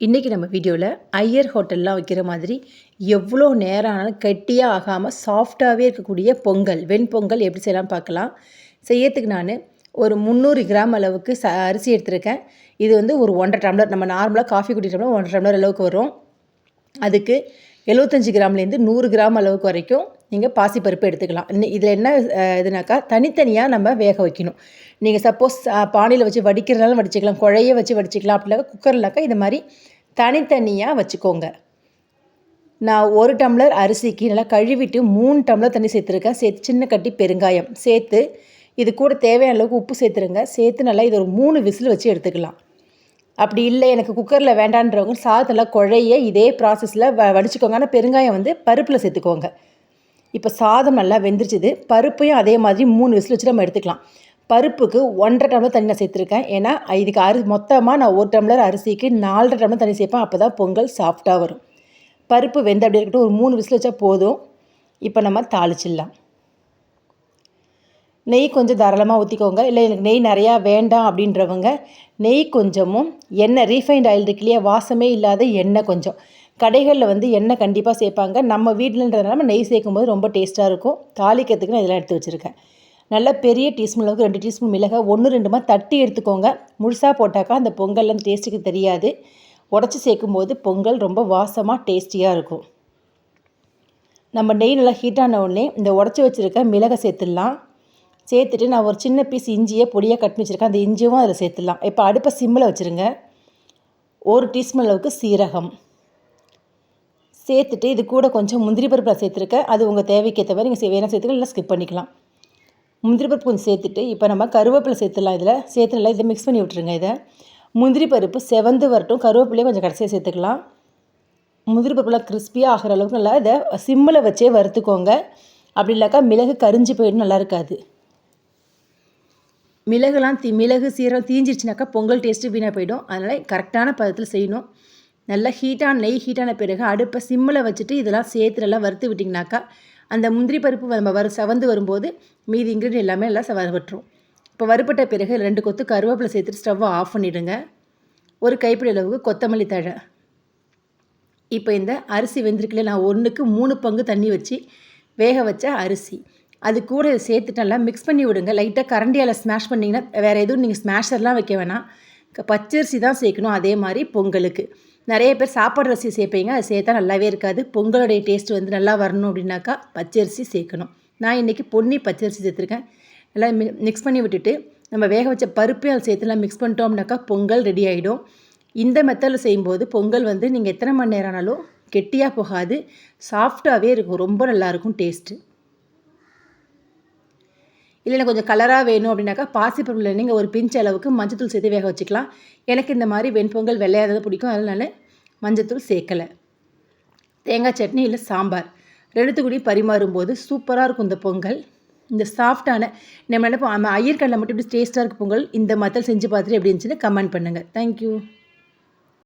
இன்றைக்கி நம்ம வீடியோவில் ஐயர் ஹோட்டல்லாம் வைக்கிற மாதிரி எவ்வளோ நேரம் ஆனாலும் கெட்டியாக ஆகாமல் சாஃப்டாகவே இருக்கக்கூடிய பொங்கல் வெண்பொங்கல் எப்படி செய்யலாம் பார்க்கலாம். செய்யறதுக்கு நான் ஒரு முந்நூறு கிராம் அளவுக்கு ச அரிசி எடுத்திருக்கேன். இது வந்து ஒரு ஒன்றரை டம்ளர் நம்ம நார்மலாக காஃபி குடிக்கிறோம்னா ஒன்றரை டம்ளர் அளவுக்கு வரும். அதுக்கு எழுபத்தஞ்சி கிராம்லேருந்து நூறு கிராம் அளவுக்கு வரைக்கும் நீங்கள் பாசிப்பருப்பு எடுத்துக்கலாம். இதில் என்ன இதுனாக்கா தனித்தனியாக நம்ம வேக வைக்கணும். நீங்கள் சப்போஸ் பானையில் வச்சு வடிக்கிறதுனாலும் வடிச்சிக்கலாம் குழைய வச்சு வடிச்சிக்கலாம் அப்படின்னாக்கா குக்கர்னாக்கா இது மாதிரி தனித்தனியாக வச்சுக்கோங்க. நான் ஒரு டம்ளர் அரிசிக்கு நல்லா கழுவிட்டு மூணு டம்ளர் தண்ணி சேர்த்துருக்கேன். சேர்த்து சின்ன கட்டி பெருங்காயம் சேர்த்து இது கூட தேவையான அளவுக்கு உப்பு சேர்த்துருங்க. சேர்த்து நல்லா இது ஒரு மூணு விசில் வச்சு எடுத்துக்கலாம். அப்படி இல்லை எனக்கு குக்கரில் வேண்டான்றவங்க சாதத்தில் குழைய இதே ப்ராசஸில் வ வடிச்சுக்கோங்க. ஆனால் பெருங்காயம் வந்து பருப்பில் சேர்த்துக்கோங்க. இப்போ சாதம் நல்லா வெந்துருச்சுது. பருப்பையும் அதே மாதிரி மூணு விசில் வச்சு நம்ம எடுத்துக்கலாம். பருப்புக்கு ஒன்றரை டம்ளர் தண்ணி நான் சேர்த்துருக்கேன். ஏன்னா இதுக்கு அரி மொத்தமாக நான் ஒரு டம்ளர் அரிசிக்கு நாலரை டம்ளர் தண்ணி சேர்ப்பேன். அப்போ தான் பொங்கல் சாஃப்டாக வரும். பருப்பு வெந்து அப்படி இருக்கட்டும். ஒரு மூணு விசில் வச்சா போதும். இப்போ நம்ம தாளிச்சிடலாம். நெய் கொஞ்சம் தாராளமாக ஊற்றிக்கோங்க இல்லை எனக்கு நெய் நிறையா வேண்டாம் அப்படின்றவங்க நெய் கொஞ்சமும் எண்ணெய் ரீஃபைண்ட் ஆயில் இருக்கு இல்லையா வாசமே இல்லாத எண்ணெய் கொஞ்சம். கடைகளில் வந்து எண்ணெய் கண்டிப்பாக சேர்ப்பாங்க. நம்ம வீட்டிலன்றதுனால நெய் சேர்க்கும்போது ரொம்ப டேஸ்ட்டாக இருக்கும். தாளிக்கிறதுக்கு நான் இதெல்லாம் எடுத்து வச்சுருக்கேன். நல்லா பெரிய டீஸ்பூன் அளவுக்கு ரெண்டு டீஸ்பூன் மிளகாய் ஒன்று ரெண்டுமா தட்டி எடுத்துக்கோங்க. முழுசாக போட்டாக்கா அந்த பொங்கல் அந்த டேஸ்ட்டுக்கு தெரியாது. உடச்சி சேர்க்கும்போது பொங்கல் ரொம்ப வாசமாக டேஸ்டியாக இருக்கும். நம்ம நெய் நல்லா ஹீட்டான உடனே இந்த உடச்சி வச்சுருக்க மிளகை சேர்த்துடலாம். சேர்த்துட்டு நான் ஒரு சின்ன பீஸ் இஞ்சியை பொடியாக கட் வச்சுருக்கேன். அந்த இஞ்சியும் அதில் சேர்த்துடலாம். இப்போ அடுப்பை சிம்மில் வச்சுருங்க. ஒரு டீஸ்பூன் அளவுக்கு சீரகம். சேர்த்துட்டு இது கூட கொஞ்சம் முந்திரி பருப்பில் சேர்த்துருக்கேன். அது உங்கள் தேவைக்கேற்ற மாதிரி நீங்கள் வேணால் சேர்த்துக்கலாம் இல்லை ஸ்கிப் பண்ணிக்கலாம். முந்திரி பருப்பு கொஞ்சம் சேர்த்துட்டு இப்போ நம்ம கருவேப்பிலை சேர்த்துடலாம் இதில். சேர்த்து நல்லா இதை மிக்ஸ் பண்ணி விட்ருங்க இதை. முந்திரி பருப்பு செவந்து வரட்டும். கருவேப்பிலையும் கொஞ்சம் கடைசியாக சேர்த்துக்கலாம். முந்திரி பருப்புலாம் கிறிஸ்பியாக ஆகிற அளவுக்கு நல்லா இதை சிம்மில் வச்சே வறுத்துக்கோங்க. அப்படி இல்லைக்கா மிளகு கரிஞ்சு போயிடும் நல்லா இருக்காது. மிளகுலாம் தீ மிளகு சீரகம் தீஞ்சிருச்சுனாக்கா பொங்கல் டேஸ்ட்டு வீணாக போயிடும். அதனால் கரெக்டான பதத்தில் செய்யணும். நல்லா ஹீட்டான நெய் ஹீட்டான பிறகு அடுப்பை சிம்மில் வச்சுட்டு இதெல்லாம் சேர்த்துலலாம் வறுத்து விட்டிங்கனாக்கா அந்த முந்திரி பருப்பு நம்ம வறு சவந்து வரும்போது மீதி இன்க்ரீடியன் எல்லாமே எல்லாம் வறுவட்டுரும் இப்போ வறுப்பட்ட பிறகு ரெண்டு கொத்து கருவேப்பிலை சேர்த்துட்டு ஸ்டவ்வை ஆஃப் பண்ணிவிடுங்க ஒரு கைப்பிடி அளவுக்கு கொத்தமல்லி தழை. இப்போ இந்த அரிசி வெந்திருக்குல நான் ஒன்றுக்கு மூணு பங்கு தண்ணி வச்சு வேக வச்ச அரிசி. அது கூட சேர்த்துட்டு நல்லா மிக்ஸ் பண்ணி விடுங்க. லைட்டாக கரண்டியால் ஸ்மாஷ் பண்ணிங்கன்னா வேறு எதுவும் நீங்கள் ஸ்மாஷர்லாம் வைக்க வேணாம். பச்சரிசி தான் சேர்க்கணும் அதே மாதிரி பொங்கலுக்கு. நிறைய பேர் சாப்பாடு அரிசி சேர்ப்பீங்க அது சேர்த்தா நல்லாவே இருக்காது. பொங்கலுடைய டேஸ்ட் வந்து நல்லா வரணும் அப்படின்னாக்கா பச்சரிசி சேர்க்கணும். நான் இன்றைக்கி பொன்னி பச்சரிசி சேர்த்துருக்கேன். நல்லா மி மிக்ஸ் பண்ணி விட்டுட்டு நம்ம வேக வச்ச பருப்பையும் அதை சேர்த்துலாம் மிக்ஸ் பண்ணிட்டோம்னாக்கா பொங்கல் ரெடி ஆகிடும் இந்த மெத்தடில் செய்யும்போது பொங்கல் வந்து நீங்கள் எத்தனை மணி நேரம் ஆனாலும் கெட்டியாக போகாது. சாஃப்டாகவே இருக்கும். ரொம்ப நல்லாயிருக்கும் டேஸ்ட்டு இல்லை கொஞ்சம் கலராக வேணும் அப்படின்னாக்கா பாசிப்பருப்பில் நீங்கள் ஒரு பிஞ்ச் அளவுக்கு மஞ்சத்தூள் சேர்த்து வேக வச்சுக்கலாம். எனக்கு இந்த மாதிரி வெண்பொங்கல் வெள்ளையாதது பிடிக்கும். அதனால் மஞ்சத்தூள் சேர்க்கலை. தேங்காய் சட்னி இல்லை சாம்பார். ரெண்டுத்துக்குடி பரிமாறும்போது சூப்பராக இருக்கும் இந்த பொங்கல். இந்த சாஃப்டான நம்ம நினைப்போம் நம்ம ஐயர்கடலை மட்டும் இப்படி டேஸ்ட்டாக இருக்க பொங்கல். இந்த மத்தல் செஞ்சு பார்த்துட்டு எப்படி இருந்துச்சுன்னு கமெண்ட் பண்ணுங்கள் தேங்க்யூ